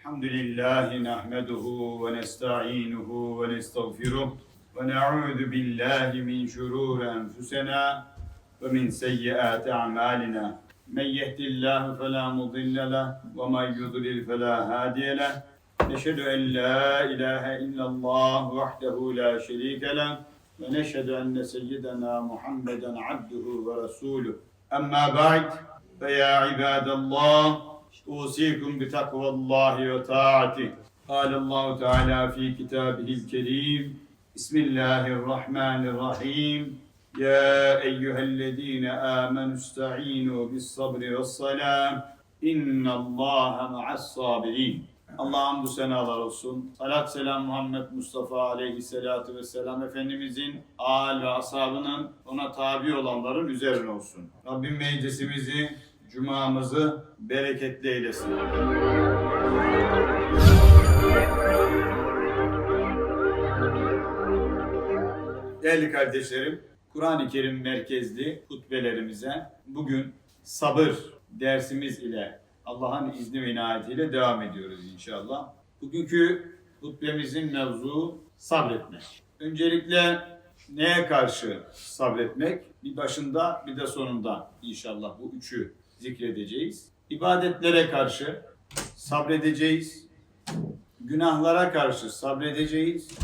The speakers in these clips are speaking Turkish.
الحمد لله نحمده ونستعينه ونستغفره ونعوذ بالله من شرور أنفسنا ومن سيئات أعمالنا من يهد الله فلا مضل له ومن يضلل فلا هادي له نشهد أن لا إله إلا الله وحده لا شريك له ونشهد أن سيدنا محمدا عبده ورسوله أما بعد فيا عباد الله أوصيكم بتقوى الله وطاعته قال الله تعالى في كتابه الكريم بسم الله الرحمن الرحيم يا أيها الذين آمنوا استعينوا بالصبر والصلاة إن الله مع الصابرين Allah'a hamdü senalar olsun. Salat selam Muhammed Mustafa aleyhissalatu vesselam Efendimizin âl ve ashabının ona tabi olanların üzerine olsun. Rabbim meclisimizi, cumamızı bereketli eylesin. Değerli kardeşlerim, Kur'an-ı Kerim merkezli hutbelerimize bugün sabır dersimiz ile Allah'ın izni ve inayetiyle devam ediyoruz inşallah. Bugünkü hutbemizin mevzu sabretmek. Öncelikle neye karşı sabretmek? Bir başında bir de sonunda inşallah bu üçü zikredeceğiz. İbadetlere karşı sabredeceğiz. Günahlara karşı sabredeceğiz.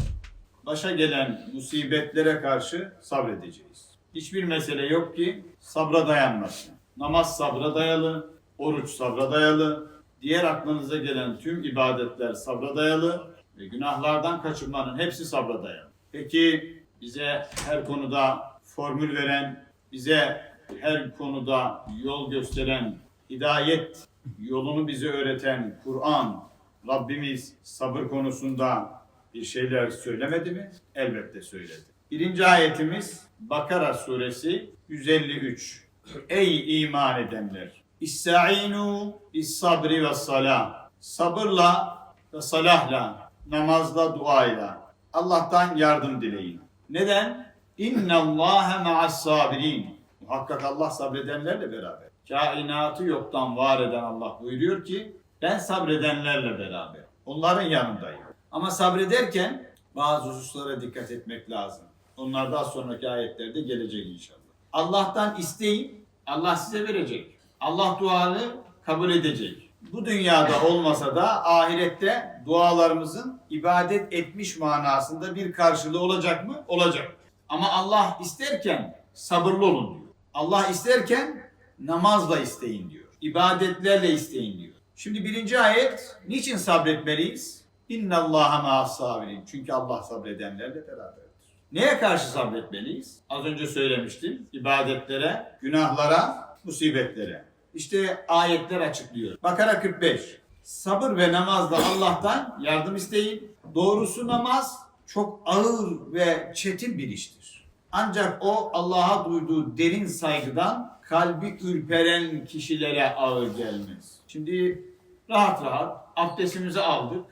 Başa gelen musibetlere karşı sabredeceğiz. Hiçbir mesele yok ki sabra dayanmasın. Namaz sabra dayalı, oruç sabra dayalı, diğer aklınıza gelen tüm ibadetler sabra dayalı ve günahlardan kaçınmanın hepsi sabra dayalı. Peki bize her konuda formül veren, bize her konuda yol gösteren, hidayet yolunu bize öğreten Kur'an, Rabbimiz sabır konusunda bir şeyler söylemedi mi? Elbette söyledi. Birinci ayetimiz Bakara suresi 153. Ey iman edenler! İsta'inu bis sabri ve salah. Sabırla ve salahla, namazla, duayla Allah'tan yardım dileyin. Neden? İnna Allahe ma'as sabirin. Muhakkak Allah sabredenlerle beraber. Kainatı yoktan var eden Allah buyuruyor ki ben sabredenlerle beraber. Onların yanındayım. Ama sabrederken bazı hususlara dikkat etmek lazım. Onlar daha sonraki ayetlerde gelecek inşallah. Allah'tan isteyin, Allah size verecek. Allah duanı kabul edecek. Bu dünyada olmasa da ahirette dualarımızın ibadet etmiş manasında bir karşılığı olacak mı? Olacak. Ama Allah isterken sabırlı olun diyor. Allah isterken namazla isteyin diyor. İbadetlerle isteyin diyor. Şimdi birinci ayet niçin sabretmeliyiz? İnna Allaha ma'as sabirin. Çünkü Allah sabredenlerle beraberdir. Neye karşı sabretmeliyiz? Az önce söylemiştim. İbadetlere, günahlara, musibetlere. İşte ayetler açıklıyor. Bakara 45. Sabır ve namazla Allah'tan yardım isteyin. Doğrusu namaz çok ağır ve çetin bir iştir. Ancak o Allah'a duyduğu derin saygıdan kalbi ürperen kişilere ağır gelmez. Şimdi rahat rahat abdestimizi aldık.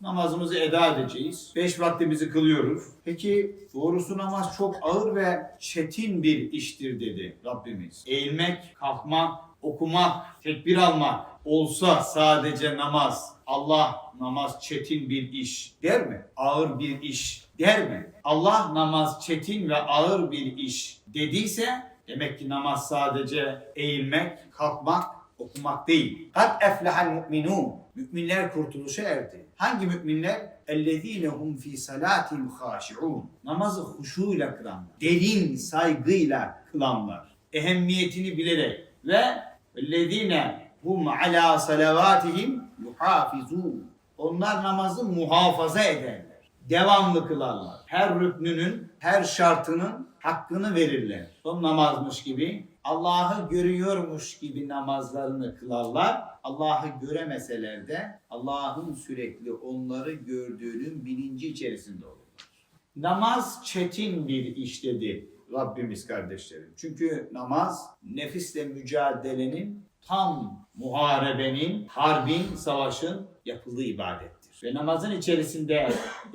Namazımızı eda edeceğiz. Beş vaktimizi kılıyoruz. Peki doğrusu namaz çok ağır ve çetin bir iştir dedi Rabbimiz. Eğilmek, kalkmak, okumak, tekbir almak olsa sadece namaz, Allah namaz çetin bir iş der mi? Ağır bir iş der mi? Allah namaz çetin ve ağır bir iş dediyse demek ki namaz sadece eğilmek, kalkmak, okumak değil. Kad eflehal mu'minun. Müminler kurtuluşa erdi. Hangi müminler? Ellezine hum fi salatihim haşi'un. Namazı huşuyla kılanlar. Derin saygıyla kılanlar. Ehemmiyetini bilerek ve ellezine hum ala salavatihim yuhafizun. Onlar namazı muhafaza ederler. Devamlı kılarlar. Her rüknünün, her şartının hakkını verirler. Son namazmış gibi Allah'ı görüyormuş gibi namazlarını kılarlar. Allah'ı göremeseler de Allah'ın sürekli onları gördüğünün bilinci içerisinde olurlar. Namaz çetin bir iş dedi Rabbimiz kardeşlerim. Çünkü namaz nefisle mücadelenin tam muharebenin, harbin, savaşın yapıldığı ibadettir. Ve namazın içerisinde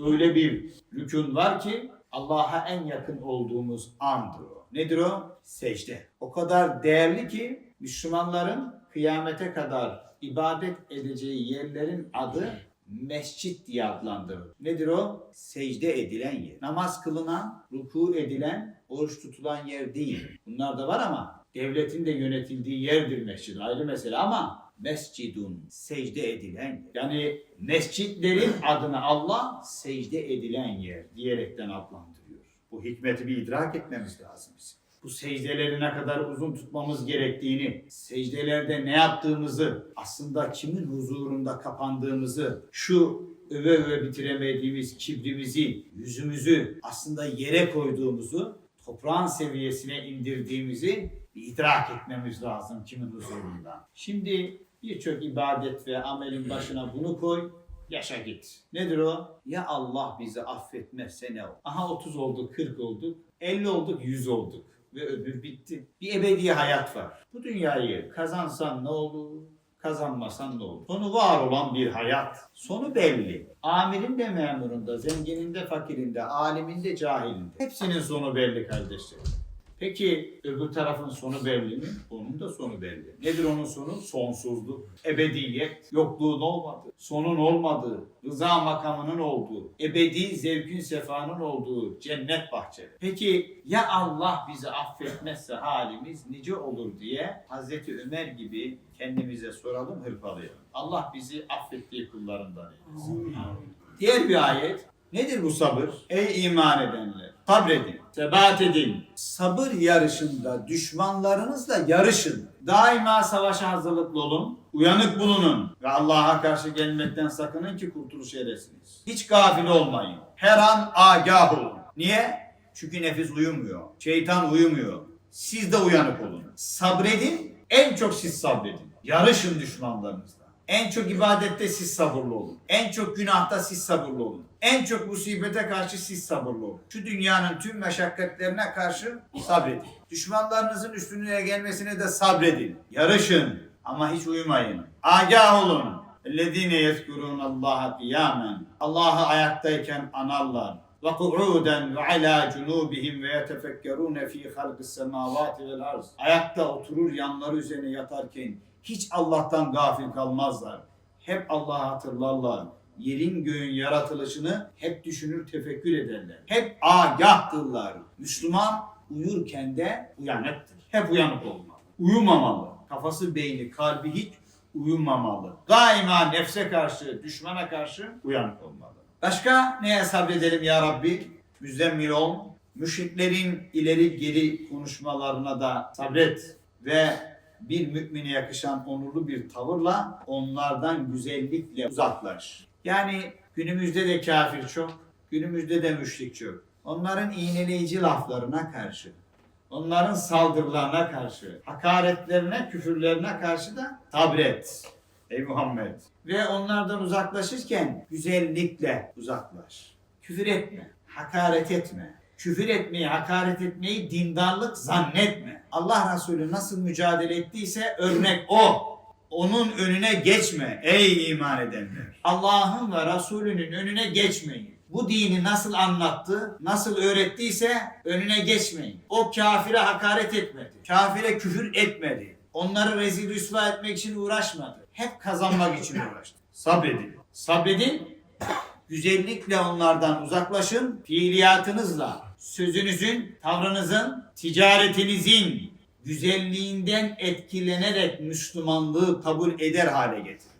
öyle bir rükün var ki Allah'a en yakın olduğumuz andır o. Nedir o? Secde. O kadar değerli ki Müslümanların kıyamete kadar ibadet edeceği yerlerin adı mescit diye adlandırılır. Nedir o? Secde edilen yer. Namaz kılınan, ruku edilen, oruç tutulan yer değil. Bunlar da var ama devletin de yönetildiği yerdir mescid. Ayrı mesele ama mescidun secde edilen yer. Yani mescitlerin adını Allah secde edilen yer diyerekten adlandırıyor. Bu hikmeti bir idrak etmemiz lazım bizim bu secdeleri ne kadar uzun tutmamız gerektiğini, secdelerde ne yaptığımızı, aslında kimin huzurunda kapandığımızı, şu öve öve bitiremediğimiz kibrimizi, yüzümüzü aslında yere koyduğumuzu, toprağın seviyesine indirdiğimizi bir idrak etmemiz lazım kimin huzurunda. Şimdi birçok ibadet ve amelin başına bunu koy, yaşa git. Nedir o? Ya Allah bizi affetmezse ne olur? Aha 30 olduk, 40 olduk, 50 olduk, 100 olduk ve öbür bitti. Bir ebedi hayat var. Bu dünyayı kazansan ne olur? Kazanmasan ne olur? Sonu var olan bir hayat. Sonu belli. Amirin de memurunda, zenginin de fakirin de, alimin de cahilin de. Hepsinin sonu belli kardeşlerim. Peki öbür tarafın sonu belli mi? Onun da sonu belli. Nedir onun sonu? Sonsuzluk, ebediyet, yokluğun olmadığı, sonun olmadığı, rıza makamının olduğu, ebedi zevkün sefanın olduğu cennet bahçeleri. Peki ya Allah bizi affetmezse halimiz nice olur diye Hazreti Ömer gibi kendimize soralım, hırpalayalım. Allah bizi affettiği kullarından eylesin. Diğer bir ayet. Nedir bu sabır? Ey iman edenler! Sabredin, sebat edin. Sabır yarışında düşmanlarınızla yarışın. Daima savaşa hazırlıklı olun. Uyanık bulunun. Ve Allah'a karşı gelmekten sakının ki kurtuluş eresiniz. Hiç gafil olmayın. Her an agah olun. Niye? Çünkü nefis uyumuyor. Şeytan uyumuyor. Siz de uyanık olun. Sabredin. En çok siz sabredin. Yarışın düşmanlarınızla. En çok ibadette siz sabırlı olun. En çok günahta siz sabırlı olun. En çok musibete karşı siz sabırlı olun. Şu dünyanın tüm meşakkatlerine karşı sabredin. Düşmanlarınızın üstünlüğe gelmesine de sabredin. Yarışın ama hiç uyumayın. Agah olun. اَلَّذ۪ينَ يَذْكُرُونَ اللّٰهَ قِيَامًا Allah'ı ayaktayken anarlar. وَقُعُودًا وَعَلَى جُنُوبِهِمْ وَيَتَفَكَّرُونَ ف۪ي خَلْقِ السَّمَاوَاتِ وَالْاَرْضِ Ayakta oturur yanları üzerine yatarken hiç Allah'tan gafil kalmazlar. Hep Allah'ı hatırlarlar. Yerin göğün yaratılışını hep düşünür tefekkür ederler. Hep agahtırlar. Müslüman uyurken de uyanıktır. Hep uyanık olmalı. Uyumamalı. Kafası, beyni, kalbi hiç uyumamalı. Daima nefse karşı, düşmana karşı uyanık olmalı. Başka neye sabredelim ya Rabbi? Müzzemmil ol. Müşriklerin ileri geri konuşmalarına da sabret ve bir mümine yakışan onurlu bir tavırla onlardan güzellikle uzaklaş. Yani günümüzde de kafir çok, günümüzde de müşrik çok. Onların iğneleyici laflarına karşı, onların saldırılarına karşı, hakaretlerine, küfürlerine karşı da sabret. Ey Muhammed. Ve onlardan uzaklaşırken güzellikle uzaklaş. Küfür etme, hakaret etme. Küfür etmeyi, hakaret etmeyi dindarlık zannetme. Allah Resulü nasıl mücadele ettiyse örnek o. Onun önüne geçme ey iman edenler. Allah'ın ve Resulünün önüne geçmeyin. Bu dini nasıl anlattı, nasıl öğrettiyse önüne geçmeyin. O kafire hakaret etmedi. Kafire küfür etmedi. Onları rezil rüsva etmek için uğraşmadı. Hep kazanmak için uğraştı. Sabredin. Sabredin. Güzellikle onlardan uzaklaşın. Fiiliyatınızla, sözünüzün, tavrınızın, ticaretinizin güzelliğinden etkilenerek Müslümanlığı kabul eder hale getirin.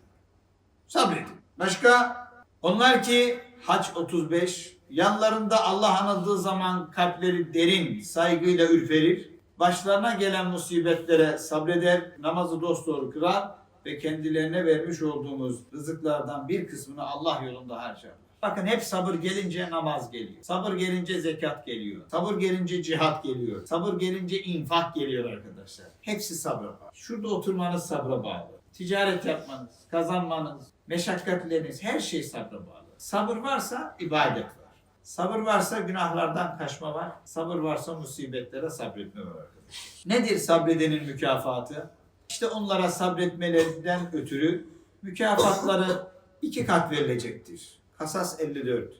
Sabredin. Başka? Onlar ki Haç 35 yanlarında Allah anıldığı zaman kalpleri derin saygıyla ürperir. Başlarına gelen musibetlere sabreder, namazı dosdoğru kılar ve kendilerine vermiş olduğumuz rızıklardan bir kısmını Allah yolunda harcarlar. Bakın hep sabır gelince namaz geliyor. Sabır gelince zekat geliyor. Sabır gelince cihat geliyor. Sabır gelince infak geliyor arkadaşlar. Hepsi sabra bağlı. Şurada oturmanız sabra bağlı. Ticaret yapmanız, kazanmanız, meşakkatleriniz her şey sabra bağlı. Sabır varsa ibadet var. Sabır varsa günahlardan kaçma var. Sabır varsa musibetlere sabretme var arkadaşlar. Nedir sabredenin mükafatı? İşte onlara sabretmelerinden ötürü mükafatları iki kat verilecektir. Kasas 54.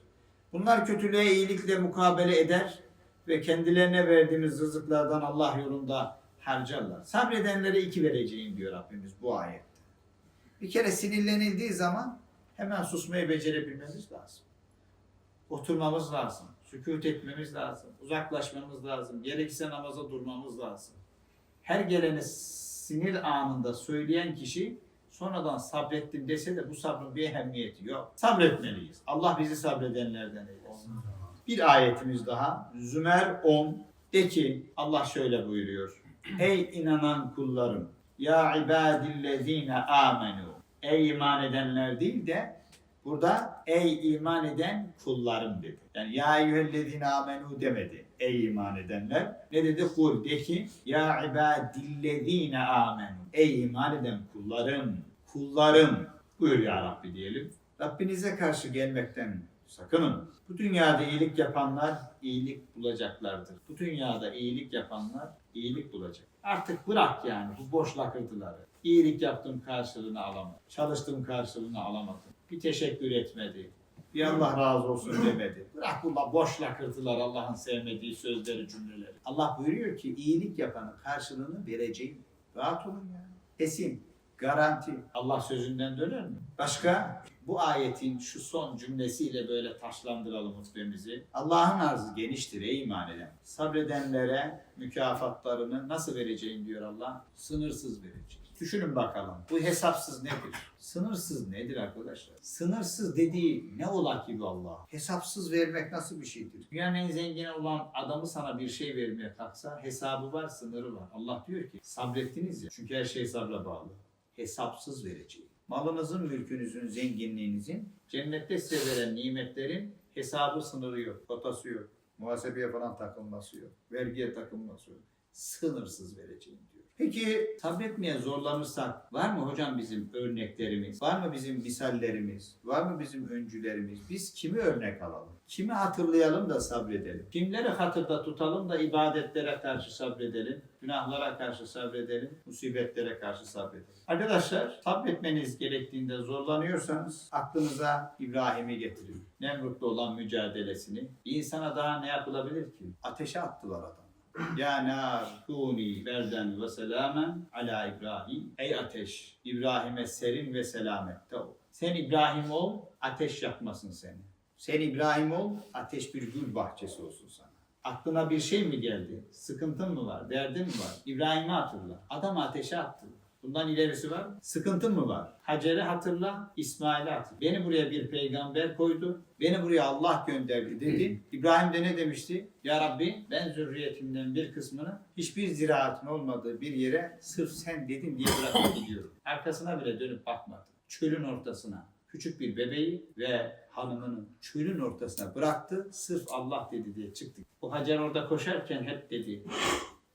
Bunlar kötülüğe iyilikle mukabele eder ve kendilerine verdiğimiz rızıklardan Allah yolunda harcarlar. Sabredenlere iki vereceğim diyor Rabbimiz bu ayette. Bir kere sinirlenildiği zaman hemen susmayı becerebilmemiz lazım. Oturmamız lazım. Sükut etmemiz lazım. Uzaklaşmamız lazım. Gerekirse namaza durmamız lazım. Her geleni sinir anında söyleyen kişi sonradan sabrettim dese de bu sabrın bir ehemmiyeti yok. Sabretmeliyiz. Allah bizi sabredenlerden eylesin. Bir ayetimiz daha. Zümer 10. De ki Allah şöyle buyuruyor. Ey inanan kullarım. Ya ibadillezine amenu. Ey iman edenler değil de burada ey iman eden kullarım dedi. Yani ya eyyühellezine amenu demedi. Ey iman edenler. Ne dedi? Kul de ki ya ibadillezine amenu. Ey iman eden kullarım. Kullarım. Buyur ya Rabbi diyelim. Rabbinize karşı gelmekten sakının. Bu dünyada iyilik yapanlar iyilik bulacaklardır. Bu dünyada iyilik yapanlar iyilik bulacak. Artık bırak yani bu boş lakırtıları. İyilik yaptım karşılığını alamadım. Çalıştım karşılığını alamadım. Bir teşekkür etmedi. Bir Allah razı olsun demedi. Bırak bu boş lakırtılar Allah'ın sevmediği sözleri cümleleri. Allah buyuruyor ki iyilik yapanın karşılığını vereceğim. Rahat olun ya. Kesin. Garanti. Allah sözünden döner mi? Başka? Bu ayetin şu son cümlesiyle böyle taşlandıralım hutbemizi. Allah'ın arzı geniştir ey iman eden. Sabredenlere mükafatlarını nasıl vereceğim diyor Allah? Sınırsız verecek. Düşünün bakalım. Bu hesapsız nedir? Sınırsız nedir arkadaşlar? Sınırsız dediği ne ola ki bu Allah? Hesapsız vermek nasıl bir şeydir? Dünyanın en zengin olan adamı sana bir şey vermeye kalksa hesabı var, sınırı var. Allah diyor ki sabrettiniz ya. Çünkü her şey sabra bağlı. Hesapsız vereceğim. Malınızın, mülkünüzün, zenginliğinizin, cennette size veren nimetlerin hesabı sınırı yok, kotası yok. Muhasebeye falan takılması yok. Vergiye takılması yok. Sınırsız vereceğim. Peki sabretmeye zorlanırsak var mı hocam bizim örneklerimiz? Var mı bizim misallerimiz? Var mı bizim öncülerimiz? Biz kimi örnek alalım? Kimi hatırlayalım da sabredelim? Kimleri hatırda tutalım da ibadetlere karşı sabredelim? Günahlara karşı sabredelim, musibetlere karşı sabredelim. Arkadaşlar sabretmeniz gerektiğinde zorlanıyorsanız aklınıza İbrahim'i getirin. Nemrut'la olan mücadelesini. Bir insana daha ne yapılabilir ki? Ateşe attılar adamı. Ya nar kuni berden ve selamen ala İbrahim. Ey ateş İbrahim'e serin ve selamette ol. Sen İbrahim ol, ateş yakmasın seni. Sen İbrahim ol, ateş bir gül bahçesi olsun sana. Aklına bir şey mi geldi? Sıkıntın mı var? Derdin mi var? İbrahim'i hatırla. Adamı ateşe attı. Bundan ilerisi var. Sıkıntın mı var? Hacer'i hatırla, İsmail'i hatırla. Beni buraya bir peygamber koydu. Beni buraya Allah gönderdi dedi. İbrahim de ne demişti? Ya Rabbi ben zürriyetimden bir kısmını hiçbir ziraatın olmadığı bir yere sırf sen dedin diye bırakıp gidiyorum. Arkasına bile dönüp bakmadı. Çölün ortasına küçük bir bebeği ve hanımını çölün ortasına bıraktı. Sırf Allah dedi diye çıktı. Bu Hacer orada koşarken hep dedi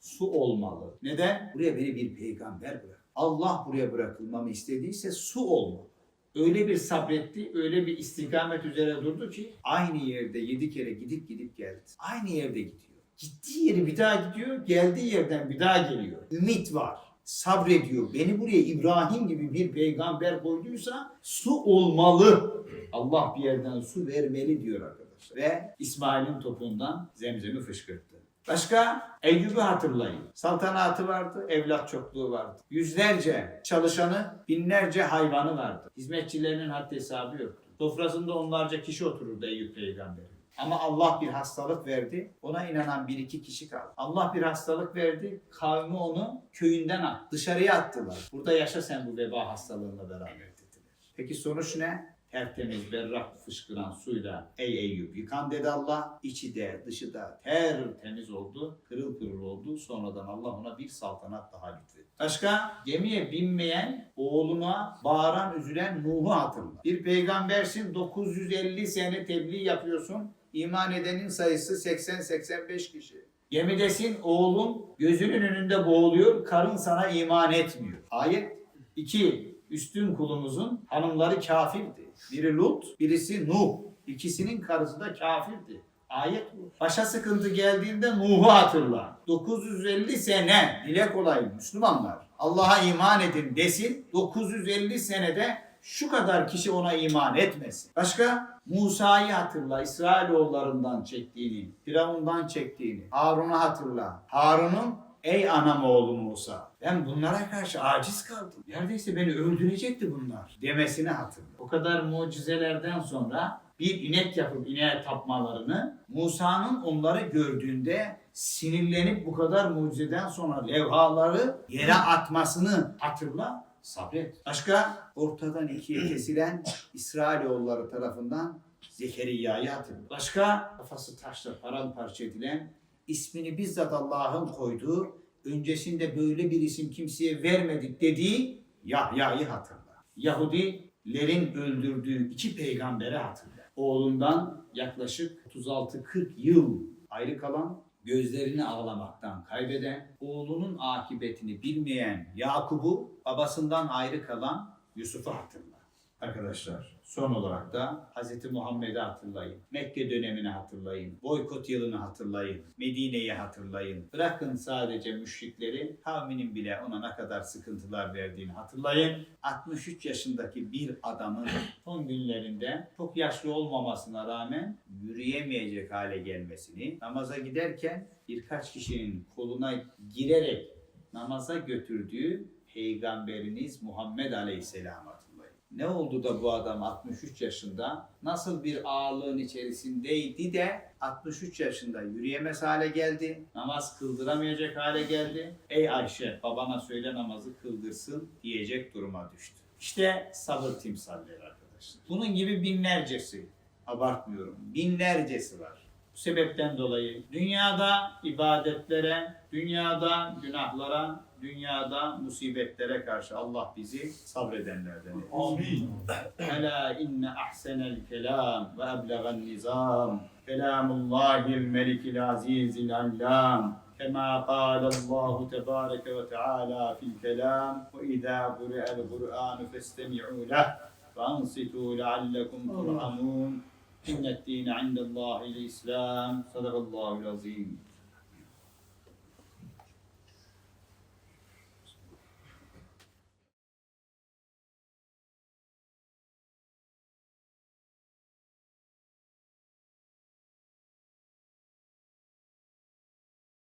su olmalı. Neden? Buraya beni bir peygamber bırak. Allah buraya bırakılmamı istediyse su olmalı. Öyle bir sabretti, öyle bir istikamet üzere durdu ki aynı yerde yedi kere gidip gidip geldi. Aynı yerde gidiyor. Gittiği yeri bir daha gidiyor, geldiği yerden bir daha geliyor. Ümit var. Sabrediyor. Beni buraya İbrahim gibi bir peygamber koyduysa su olmalı. Allah bir yerden su vermeli diyor arkadaşlar. Ve İsmail'in topundan zemzemi fışkırttı. Başka Eyyub'u hatırlayın. Saltanatı vardı, evlat çokluğu vardı. Yüzlerce çalışanı, binlerce hayvanı vardı. Hizmetçilerinin haddi hesabı yoktu. Sofrasında onlarca kişi otururdu Eyüp peygamberin. Ama Allah bir hastalık verdi. Ona inanan bir iki kişi kaldı. Allah bir hastalık verdi. Kavmi onu köyünden at, dışarıya attılar. Burada yaşa sen bu veba hastalığıyla beraber dediler. Peki sonuç ne? Tertemiz, berrak fışkıran suyla ey Eyüp yıkan dedi Allah. İçi de dışı da tertemiz oldu, kırıl kırıl oldu. Sonradan Allah ona bir saltanat daha lütfetti. Başka gemiye binmeyen, oğluna bağıran, üzülen Nuh'u hatırla. Bir peygambersin 950 sene tebliğ yapıyorsun. İman edenin sayısı 80-85 kişi. Gemidesin oğlun gözünün önünde boğuluyor, karın sana iman etmiyor. Ayet 2. Üstün kulumuzun hanımları kafirdi. Biri Lut, birisi Nuh. İkisinin karısı da kafirdi. Ayet bu. Başa sıkıntı geldiğinde Nuh'u hatırla. 950 sene dile kolay Müslümanlar. Allah'a iman edin desin. 950 senede şu kadar kişi ona iman etmesin. Başka? Musa'yı hatırla. İsrailoğullarından çektiğini, Firavundan çektiğini. Harun'u hatırla. Harun'un Ey anam oğlu Musa ben bunlara karşı aciz kaldım. Neredeyse beni öldürecekti bunlar demesini hatırla. O kadar mucizelerden sonra bir inek yapıp ineğe tapmalarını Musa'nın onları gördüğünde sinirlenip bu kadar mucizeden sonra levhaları yere atmasını hatırla sabret. Başka ortadan ikiye kesilen İsrailoğulları tarafından Zekeriya'yı hatırla. Başka kafası taşla paramparça edilen ismini bizzat Allah'ın koyduğu öncesinde böyle bir isim kimseye vermedik dediği Yahya'yı hatırla. Yahudilerin öldürdüğü iki peygamberi hatırla. Oğlundan yaklaşık 36-40 yıl ayrı kalan, gözlerini ağlamaktan kaybeden, oğlunun akıbetini bilmeyen Yakub'u babasından ayrı kalan Yusuf'u hatırla. Arkadaşlar son olarak da Hz. Muhammed'i hatırlayın. Mekke dönemini hatırlayın. Boykot yılını hatırlayın. Medine'yi hatırlayın. Bırakın sadece müşrikleri kavminin bile ona ne kadar sıkıntılar verdiğini hatırlayın. 63 yaşındaki bir adamın son günlerinde çok yaşlı olmamasına rağmen yürüyemeyecek hale gelmesini, namaza giderken birkaç kişinin koluna girerek namaza götürdüğü Peygamberiniz Muhammed Aleyhisselam hatırlayın. Ne oldu da bu adam 63 yaşında nasıl bir ağırlığın içerisindeydi de 63 yaşında yürüyemez hale geldi. Namaz kıldıramayacak hale geldi. Ey Ayşe babana söyle namazı kıldırsın diyecek duruma düştü. İşte sabır timsalleri arkadaşlar. Bunun gibi binlercesi abartmıyorum binlercesi var. Bu sebepten dolayı dünyada ibadetlere, dünyada günahlara, dünyada musibetlere karşı Allah bizi sabredenlerden eylesin. Amin. ألا إن أحسن الكلام وأبلغ النظام كلام الله الملك العزيز العلام كما قال الله تبارك وتعالى في الكلام وإذا قرئ القرآن فاستمعوا له وأنصتوا لعلكم ترحمون إن الدين عند الله الإسلام صدق الله العظيم